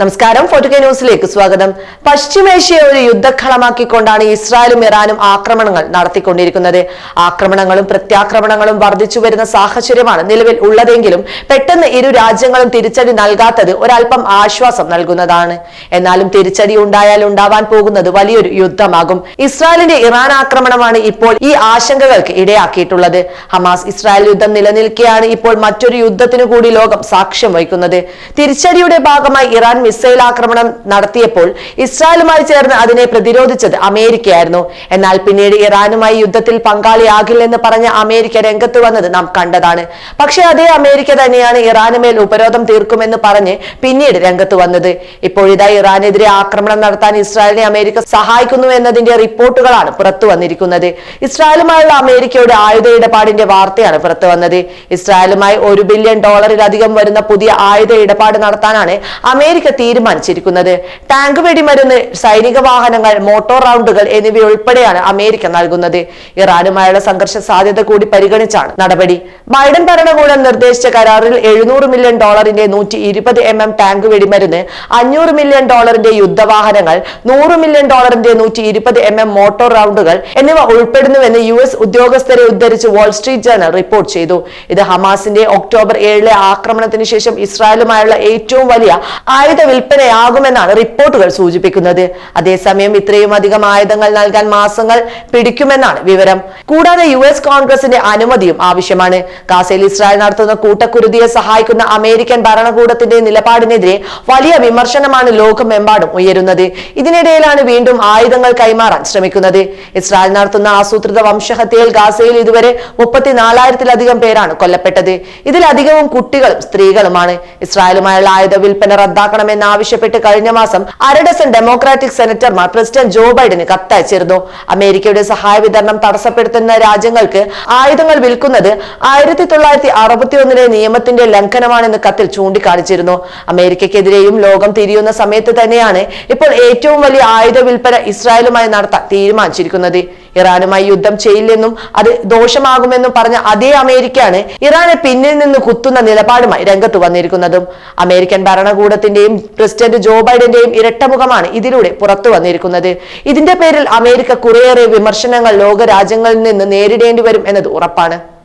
നമസ്കാരം. ഫോർട്ടുകെ ന്യൂസിലേക്ക് സ്വാഗതം. പശ്ചിമേഷ്യയെ ഒരു യുദ്ധക്കളമാക്കിക്കൊണ്ടാണ് ഇസ്രായേലും ഇറാനും ആക്രമണങ്ങൾ നടത്തിക്കൊണ്ടിരിക്കുന്നത്. ആക്രമണങ്ങളും പ്രത്യാക്രമണങ്ങളും വർദ്ധിച്ചു വരുന്ന സാഹചര്യമാണ് നിലവിൽ ഉള്ളതെങ്കിലും പെട്ടെന്ന് ഇരു രാജ്യങ്ങളും തിരിച്ചടി നൽകാത്തത് ഒരല്പം ആശ്വാസം നൽകുന്നതാണ്. എന്നാലും തിരിച്ചടി ഉണ്ടായാൽ ഉണ്ടാവാൻ പോകുന്നത് വലിയൊരു യുദ്ധമാകും. ഇസ്രായേലിന്റെ ഇറാൻ ആക്രമണമാണ് ഇപ്പോൾ ഈ ആശങ്കകൾക്ക് ഇടയാക്കിയിട്ടുള്ളത്. ഹമാസ് ഇസ്രായേൽ യുദ്ധം നിലനിൽക്കെയാണ് ഇപ്പോൾ മറ്റൊരു യുദ്ധത്തിനു കൂടി ലോകം സാക്ഷ്യം വഹിക്കുന്നത്. തിരിച്ചടിയുടെ ഭാഗമായി ഇറാൻ മിസൈൽ ആക്രമണം നടത്തിയപ്പോൾ ഇസ്രായേലുമായി ചേർന്ന് അതിനെ പ്രതിരോധിച്ചത് അമേരിക്കയായിരുന്നു. എന്നാൽ പിന്നീട് ഇറാനുമായി യുദ്ധത്തിൽ പങ്കാളിയാകില്ലെന്ന് പറഞ്ഞ അമേരിക്ക രംഗത്ത് വന്നത് നാം കണ്ടതാണ്. പക്ഷേ അതേ അമേരിക്ക തന്നെയാണ് ഇറാന് മേൽ ഉപരോധം തീർക്കുമെന്ന് പറഞ്ഞ് പിന്നീട് രംഗത്ത് വന്നത്. ഇപ്പോഴിതാ ഇറാനെതിരെ ആക്രമണം നടത്താൻ ഇസ്രായേലിനെ അമേരിക്ക സഹായിക്കുന്നു എന്നതിന്റെ റിപ്പോർട്ടുകളാണ് പുറത്തു വന്നിരിക്കുന്നത്. ഇസ്രായേലുമായുള്ള അമേരിക്കയുടെ ആയുധ ഇടപാടിന്റെ വാർത്തയാണ് പുറത്തു വന്നത്. ഇസ്രായേലുമായി ഒരു ബില്യൺ ഡോളറിലധികം വരുന്ന പുതിയ ആയുധ ഇടപാട് നടത്താനാണ് അമേരിക്ക തീരുമാനിച്ചിരിക്കുന്നത്. ടാങ്ക് വെടിമരുന്ന് സൈനിക വാഹനങ്ങൾ മോട്ടോർ റൗണ്ടുകൾ എന്നിവയുൾപ്പെടെയാണ് അമേരിക്ക നൽകുന്നത്. ഇറാനുമായുള്ള സംഘർഷ സാധ്യത കൂടി പരിഗണിച്ചാണ് നടപടി. ബൈഡൻ ഭരണകൂടം നിർദ്ദേശിച്ച കരാറിൽ എഴുന്നൂറ് മില്യൺ ഡോളറിന്റെ നൂറ്റി ഇരുപത് എം എം ടാങ്ക് വെടിമരുന്ന് അഞ്ഞൂറ് മില്യൺ ഡോളറിന്റെ യുദ്ധവാഹനങ്ങൾ നൂറ് മില്യൺ ഡോളറിന്റെ നൂറ്റി ഇരുപത് എം എം മോട്ടോർ റൗണ്ടുകൾ എന്നിവ ഉൾപ്പെടുന്നുവെന്ന് യു എസ് ഉദ്യോഗസ്ഥരെ ഉദ്ധരിച്ച് വാൾസ്ട്രീറ്റ് ജേർണൽ റിപ്പോർട്ട് ചെയ്തു. ഇത് ഹമാസിന്റെ ഒക്ടോബർ ഏഴിലെ ആക്രമണത്തിന് ശേഷം ഇസ്രായേലുമായുള്ള ഏറ്റവും വലിയ ആയുധ വിൽപ്പനയാകുമെന്നാണ് റിപ്പോർട്ടുകൾ സൂചിപ്പിക്കുന്നത്. അതേസമയം ഇത്രയും അധികം ആയുധങ്ങൾ നൽകാൻ മാസങ്ങൾ പിടിക്കുമെന്നാണ് വിവരം. കൂടാതെ യു എസ് കോൺഗ്രസിന്റെ അനുമതിയും ആവശ്യമാണ്. ഗാസയിൽ ഇസ്രായേൽ നടത്തുന്ന കൂട്ടക്കുരുതിയെ സഹായിക്കുന്ന അമേരിക്കൻ ഭരണകൂടത്തിന്റെ നിലപാടിനെതിരെ വലിയ വിമർശനമാണ് ലോകമെമ്പാടും ഉയരുന്നത്. ഇതിനിടയിലാണ് വീണ്ടും ആയുധങ്ങൾ കൈമാറാൻ ശ്രമിക്കുന്നത്. ഇസ്രായേൽ നടത്തുന്ന ആസൂത്രിത വംശഹത്യയിൽ ഗാസയിൽ ഇതുവരെ മുപ്പത്തിനാലായിരത്തിലധികം പേരാണ് കൊല്ലപ്പെട്ടത്. ഇതിലധികവും കുട്ടികളും സ്ത്രീകളുമാണ്. ഇസ്രായേലുമായുള്ള ആയുധ വിൽപ്പന റദ്ദാക്കണമെന്നാവശ്യപ്പെട്ട് കഴിഞ്ഞ മാസം അരഡസൺ ഡെമോക്രാറ്റിക് സെനറ്റർമാർ പ്രസിഡന്റ് ജോ ബൈഡന് കത്തയച്ചിരുന്നു. അമേരിക്കയുടെ സഹായ വിതരണം തടസ്സപ്പെടുത്തുന്ന രാജ്യങ്ങൾക്ക് ആയുധങ്ങൾ വിൽക്കുന്നത് ആയിരത്തി തൊള്ളായിരത്തി അറുപത്തി ഒന്നിലെ നിയമത്തിന്റെ ലംഘനമാണെന്ന് കത്തിൽ ചൂണ്ടിക്കാണിച്ചിരുന്നു. അമേരിക്കക്കെതിരെയും ലോകം തിരിയുന്ന സമയത്ത് തന്നെയാണ് ഇപ്പോൾ ഏറ്റവും വലിയ ആയുധ വിൽപ്പന ഇസ്രായേലുമായി നടത്താൻ തീരുമാനിച്ചിരിക്കുന്നത്. ഇറാനുമായി യുദ്ധം ചെയ്യില്ലെന്നും അത് ദോഷമാകുമെന്നും പറഞ്ഞ അതേ അമേരിക്കയാണ് ഇറാനെ പിന്നിൽ നിന്ന് കുത്തുന്ന നിലപാടുമായി രംഗത്ത് വന്നിരിക്കുന്നതും. അമേരിക്കൻ ഭരണകൂടത്തിന്റെയും പ്രസിഡന്റ് ജോ ബൈഡന്റെയും ഇരട്ടമുഖമാണ് ഇതിലൂടെ പുറത്തു വന്നിരിക്കുന്നത്. ഇതിന്റെ പേരിൽ അമേരിക്ക കുറേയേറെ വിമർശനങ്ങൾ ലോകരാജ്യങ്ങളിൽ നിന്ന് നേരിടേണ്ടി വരും എന്നത് ഉറപ്പാണ്.